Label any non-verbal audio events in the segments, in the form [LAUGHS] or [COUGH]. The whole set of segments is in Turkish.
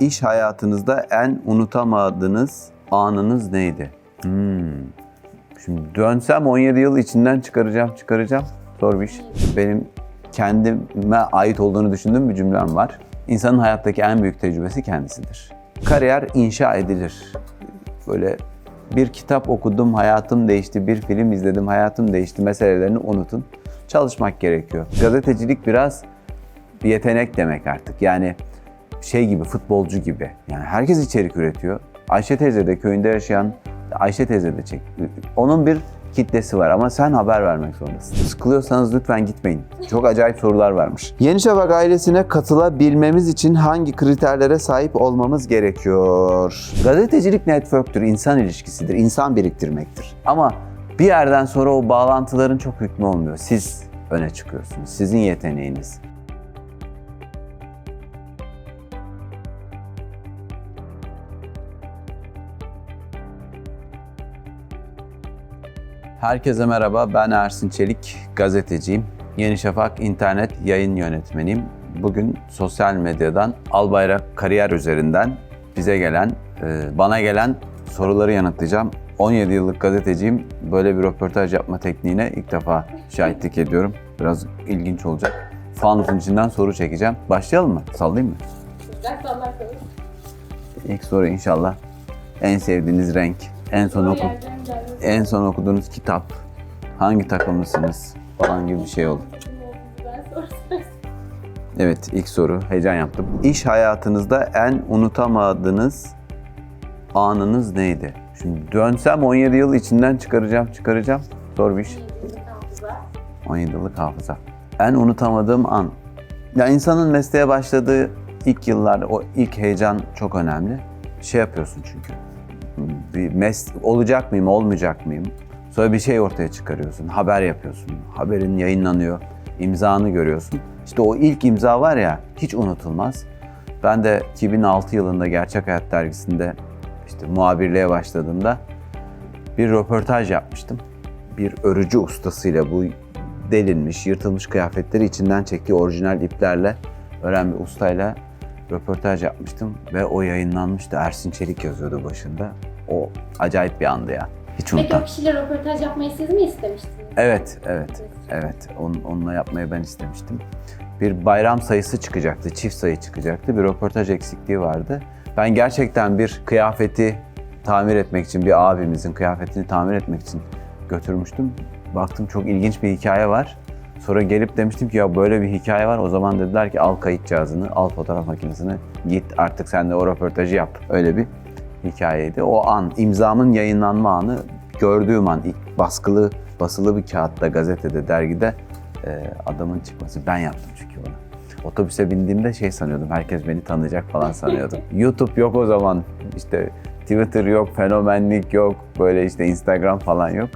İş hayatınızda en unutamadığınız anınız neydi? Hmm. Şimdi dönsem 17 yıl içinden çıkaracağım, çıkaracağım. Zor bir iş. Benim kendime ait olduğunu düşündüğüm bir cümlem var. İnsanın hayattaki en büyük tecrübesi kendisidir. Kariyer inşa edilir. Böyle bir kitap okudum, hayatım değişti, bir film izledim, hayatım değişti meselelerini unutun. Çalışmak gerekiyor. Gazetecilik biraz bir yetenek demek artık. Yani şey gibi, futbolcu gibi. Yani herkes içerik üretiyor. Ayşe teyze de köyünde yaşayan Ayşe teyze de çek. Onun bir kitlesi var ama sen haber vermek zorundasın. Sıkılıyorsanız lütfen gitmeyin. Çok acayip sorular varmış. Yeni Şafak ailesine katılabilmemiz için hangi kriterlere sahip olmamız gerekiyor? Gazetecilik network'tür, insan ilişkisidir, insan biriktirmektir. Ama bir yerden sonra o bağlantıların çok hükmü olmuyor. Siz öne çıkıyorsunuz. Sizin yeteneğiniz. Herkese merhaba, ben Ersin Çelik, gazeteciyim. Yeni Şafak internet yayın yönetmeniyim. Bugün sosyal medyadan Albayrak kariyer üzerinden bize gelen, e, bana gelen soruları yanıtlayacağım. 17 yıllık gazeteciyim. Böyle bir röportaj yapma tekniğine ilk defa şahitlik ediyorum. Biraz ilginç olacak. Fanusun içinden soru çekeceğim. Başlayalım mı? Sallayayım mı? İlk soru inşallah. En sevdiğiniz renk, en son O oku, yerden gelmesi en son okuduğunuz kitap, hangi takımlısınız falan gibi bir şey oldu. Evet ilk soru heyecan yaptım. İş hayatınızda en unutamadığınız anınız neydi? Şimdi dönsem 17 yıl içinden çıkaracağım çıkaracağım. Zor bir iş. 17 yıllık hafıza. En unutamadığım an. Ya insanın mesleğe başladığı ilk yıllar, o ilk heyecan çok önemli. Şey yapıyorsun çünkü. Bir mes olacak mıyım, olmayacak mıyım? Sonra bir şey ortaya çıkarıyorsun, haber yapıyorsun. Haberin yayınlanıyor, imzanı görüyorsun. İşte o ilk imza var ya, hiç unutulmaz. Ben de 2006 yılında Gerçek Hayat dergisinde işte muhabirliğe başladığımda bir röportaj yapmıştım. Bir örücü ustasıyla bu delinmiş, yırtılmış kıyafetleri içinden çektiği orijinal iplerle ören bir ustayla röportaj yapmıştım ve o yayınlanmıştı. Ersin Çelik yazıyordu başında. O acayip bir andı ya. Hiç Peki unutmam. o kişiyle röportaj yapmayı siz mi istemiştiniz? Evet, evet, evet. On, onunla yapmayı ben istemiştim. Bir bayram sayısı çıkacaktı, çift sayı çıkacaktı. Bir röportaj eksikliği vardı. Ben gerçekten bir kıyafeti tamir etmek için, bir abimizin kıyafetini tamir etmek için götürmüştüm. Baktım çok ilginç bir hikaye var. Sonra gelip demiştim ki ya böyle bir hikaye var. O zaman dediler ki al kayıt cihazını, al fotoğraf makinesini, git artık sen de o röportajı yap. Öyle bir hikayeydi. O an, imzamın yayınlanma anı gördüğüm an ilk baskılı, basılı bir kağıtta, gazetede, dergide e, adamın çıkması. Ben yaptım çünkü onu. Otobüse bindiğimde şey sanıyordum, herkes beni tanıyacak falan sanıyordum. [LAUGHS] YouTube yok o zaman, işte Twitter yok, fenomenlik yok, böyle işte Instagram falan yok.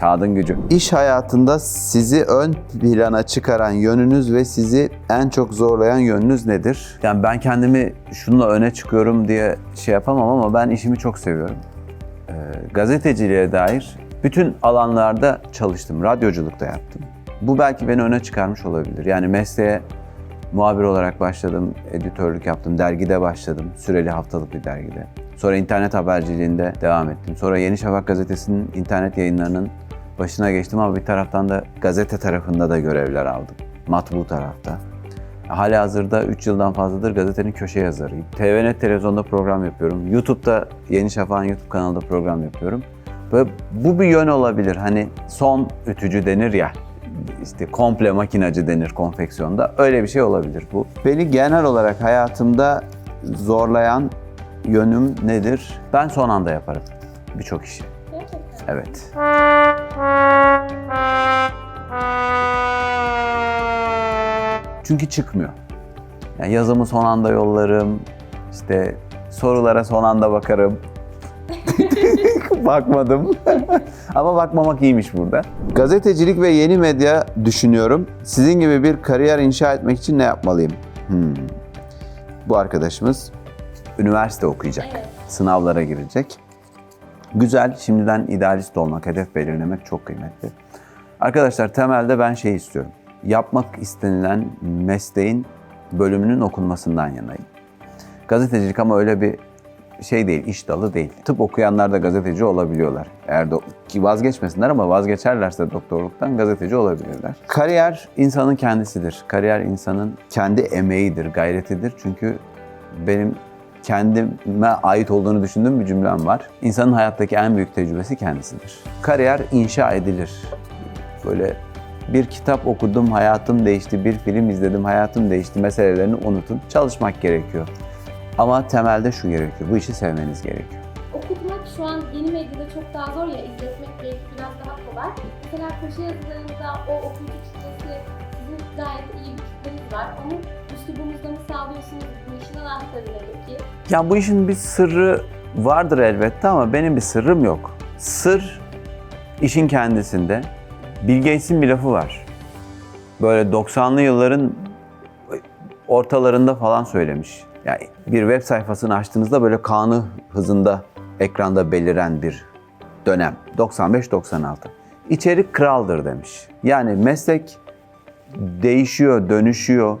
Kağıdın gücü. İş hayatında sizi ön plana çıkaran yönünüz ve sizi en çok zorlayan yönünüz nedir? Yani ben kendimi şununla öne çıkıyorum diye şey yapamam ama ben işimi çok seviyorum. Ee, gazeteciliğe dair bütün alanlarda çalıştım. Radyoculuk da yaptım. Bu belki beni öne çıkarmış olabilir. Yani mesleğe muhabir olarak başladım, editörlük yaptım, dergide başladım. Süreli haftalık bir dergide. Sonra internet haberciliğinde devam ettim. Sonra Yeni Şafak gazetesinin internet yayınlarının başına geçtim ama bir taraftan da gazete tarafında da görevler aldım. Matbu tarafta. Hala hazırda 3 yıldan fazladır gazetenin köşe yazarıyım. TVNet televizyonda program yapıyorum. YouTube'da Yeni Şafak'ın YouTube kanalında program yapıyorum. Böyle bu bir yön olabilir. Hani son ütücü denir ya. işte komple makinacı denir konfeksiyonda. Öyle bir şey olabilir bu. Beni genel olarak hayatımda zorlayan yönüm nedir? Ben son anda yaparım birçok işi. Gerçekten. Evet. Çünkü çıkmıyor. Yani yazımı son anda yollarım. işte sorulara son anda bakarım. [LAUGHS] Bakmadım. [LAUGHS] Ama bakmamak iyiymiş burada. Gazetecilik ve yeni medya düşünüyorum. Sizin gibi bir kariyer inşa etmek için ne yapmalıyım? Hmm. Bu arkadaşımız üniversite okuyacak. Evet. Sınavlara girecek. Güzel, şimdiden idealist olmak, hedef belirlemek çok kıymetli. Arkadaşlar temelde ben şey istiyorum. Yapmak istenilen mesleğin bölümünün okunmasından yanayım. Gazetecilik ama öyle bir şey değil, iş dalı değil. Tıp okuyanlar da gazeteci olabiliyorlar. Eğer do- ki vazgeçmesinler ama vazgeçerlerse doktorluktan gazeteci olabilirler. Kariyer insanın kendisidir. Kariyer insanın kendi emeğidir, gayretidir. Çünkü benim kendime ait olduğunu düşündüğüm bir cümlem var. İnsanın hayattaki en büyük tecrübesi kendisidir. Kariyer inşa edilir. Böyle bir kitap okudum, hayatım değişti, bir film izledim, hayatım değişti meselelerini unutun. Çalışmak gerekiyor. Ama temelde şu gerekiyor, bu işi sevmeniz gerekiyor. Okutmak şu an yeni medyada çok daha zor ya, izletmek belki biraz daha kolay. Mesela köşe yazılarında o okuyucu kitlesi sizin gayet iyi bir kitleniz var. Onu üslubunuzda mı sağlıyorsunuz? Bu işin anahtarı ne peki? Ya bu işin bir sırrı vardır elbette ama benim bir sırrım yok. Sır işin kendisinde. Bill Gates'in bir lafı var. Böyle 90'lı yılların ortalarında falan söylemiş. Yani bir web sayfasını açtığınızda böyle kanı hızında ekranda beliren bir dönem. 95-96. İçerik kraldır demiş. Yani meslek değişiyor, dönüşüyor,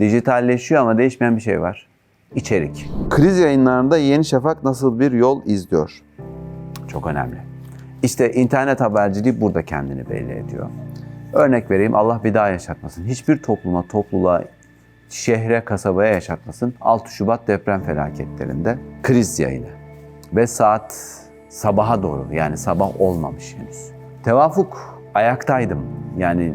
dijitalleşiyor ama değişmeyen bir şey var. İçerik. Kriz yayınlarında Yeni Şafak nasıl bir yol izliyor? Çok önemli. İşte internet haberciliği burada kendini belli ediyor. Örnek vereyim Allah bir daha yaşatmasın. Hiçbir topluma, topluluğa, şehre, kasabaya yaşatmasın. 6 Şubat deprem felaketlerinde kriz yayını. Ve saat sabaha doğru yani sabah olmamış henüz. Tevafuk ayaktaydım. Yani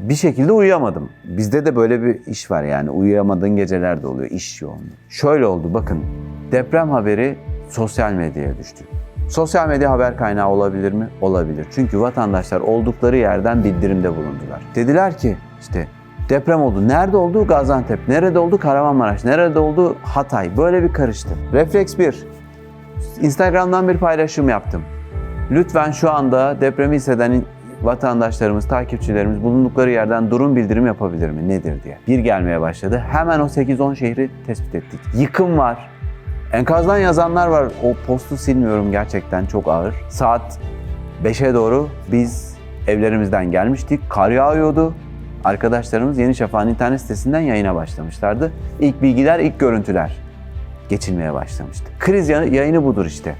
bir şekilde uyuyamadım. Bizde de böyle bir iş var yani uyuyamadığın geceler de oluyor iş yoğunluğu. Şöyle oldu bakın deprem haberi sosyal medyaya düştü. Sosyal medya haber kaynağı olabilir mi? Olabilir. Çünkü vatandaşlar oldukları yerden bildirimde bulundular. Dediler ki işte deprem oldu. Nerede oldu? Gaziantep. Nerede oldu? Kahramanmaraş. Nerede oldu? Hatay. Böyle bir karıştı. Refleks 1. Instagram'dan bir paylaşım yaptım. Lütfen şu anda depremi hisseden vatandaşlarımız, takipçilerimiz bulundukları yerden durum bildirim yapabilir mi? Nedir diye. Bir gelmeye başladı. Hemen o 8-10 şehri tespit ettik. Yıkım var. Enkazdan yazanlar var. O postu silmiyorum gerçekten çok ağır. Saat 5'e doğru biz evlerimizden gelmiştik. Kar yağıyordu. Arkadaşlarımız Yeni Şafak'ın internet sitesinden yayına başlamışlardı. İlk bilgiler, ilk görüntüler geçilmeye başlamıştı. Kriz ya- yayını budur işte.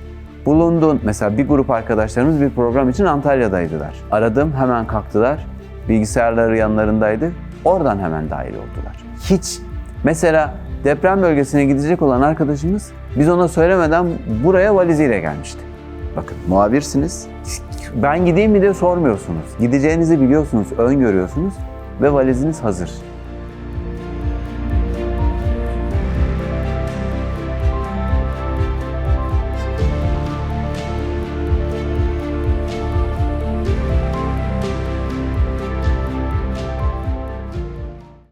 Bulunduğun, mesela bir grup arkadaşlarımız bir program için Antalya'daydılar. Aradım, hemen kalktılar. Bilgisayarları yanlarındaydı. Oradan hemen dahil oldular. Hiç, mesela deprem bölgesine gidecek olan arkadaşımız biz ona söylemeden buraya valiziyle gelmişti. Bakın muhabirsiniz. Ben gideyim mi de sormuyorsunuz. Gideceğinizi biliyorsunuz, öngörüyorsunuz ve valiziniz hazır.